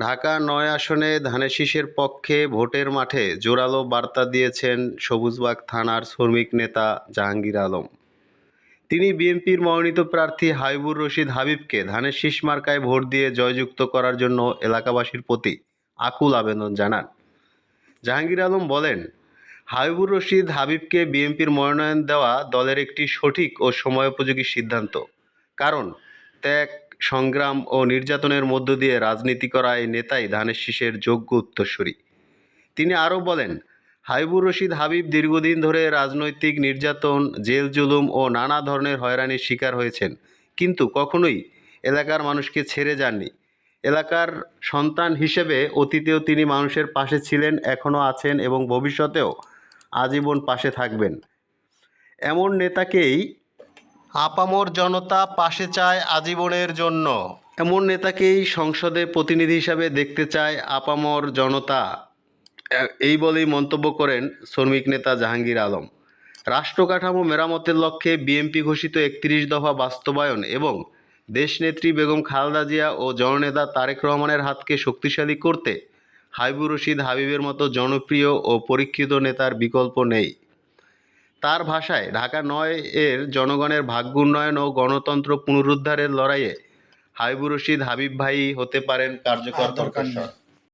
ঢাকা নয় আসনে ধানের শীষের পক্ষে ভোটের মাঠে জোরালো বার্তা দিয়েছেন সবুজবাগ থানার শ্রমিক নেতা জাহাঙ্গীর আলম। তিনি বিএনপির মনোনীত প্রার্থী হাইবুর রশিদ হাবিবকে ধানের শীষ মার্কায় ভোট দিয়ে জয়যুক্ত করার জন্য এলাকাবাসীর প্রতি আকুল আবেদন জানান। জাহাঙ্গীর আলম বলেন, হাবিবুর রশিদ হাবিবকে বিএনপির মনোনয়ন দেওয়া দলের একটি সঠিক ও সময়োপযোগী সিদ্ধান্ত। কারণ ত্যাগ সংগ্রাম ও নির্যাতনের মধ্য দিয়ে রাজনীতি করা এই নেতাই ধানের শীষের যোগ্য উত্তরসূরি। তিনি আরও বলেন, হাবিবুর রশিদ হাবিব দীর্ঘদিন ধরে রাজনৈতিক নির্যাতন, জেল জুলুম ও নানা ধরনের হয়রানির শিকার হয়েছেন। কিন্তু কখনোই এলাকার মানুষকে ছেড়ে যাননি। এলাকার সন্তান হিসেবে অতীতেও তিনি মানুষের পাশে ছিলেন, এখনও আছেন এবং ভবিষ্যতেও আজীবন পাশে থাকবেন। এমন নেতাকেই আপামর জনতা পাশে চায় আজীবনের জন্য। এমন নেতাকেই সংসদে প্রতিনিধি হিসাবে দেখতে চায় আপামর জনতা। এই বলেই মন্তব্য করেন শ্রমিক নেতা জাহাঙ্গীর আলম। রাষ্ট্র কাঠামো মেরামতের লক্ষ্যে বিএনপি ঘোষিত একত্রিশ দফা বাস্তবায়ন এবং দেশনেত্রী বেগম খালেদা জিয়া ও জননেতা তারেক রহমানের হাতকে শক্তিশালী করতে হাবিবুর রশিদ হাবিবের মতো জনপ্রিয় ও পরীক্ষিত নেতার বিকল্প নেই। তার ভাষায় ঢাকা নয় এর জনগণের ভাগ্য উন্নয়ন ও গণতন্ত্র পুনরুদ্ধারের লড়াইয়ে হাবিবুর রশিদ হাবিব ভাই হতে পারেন কার্যকর দরকার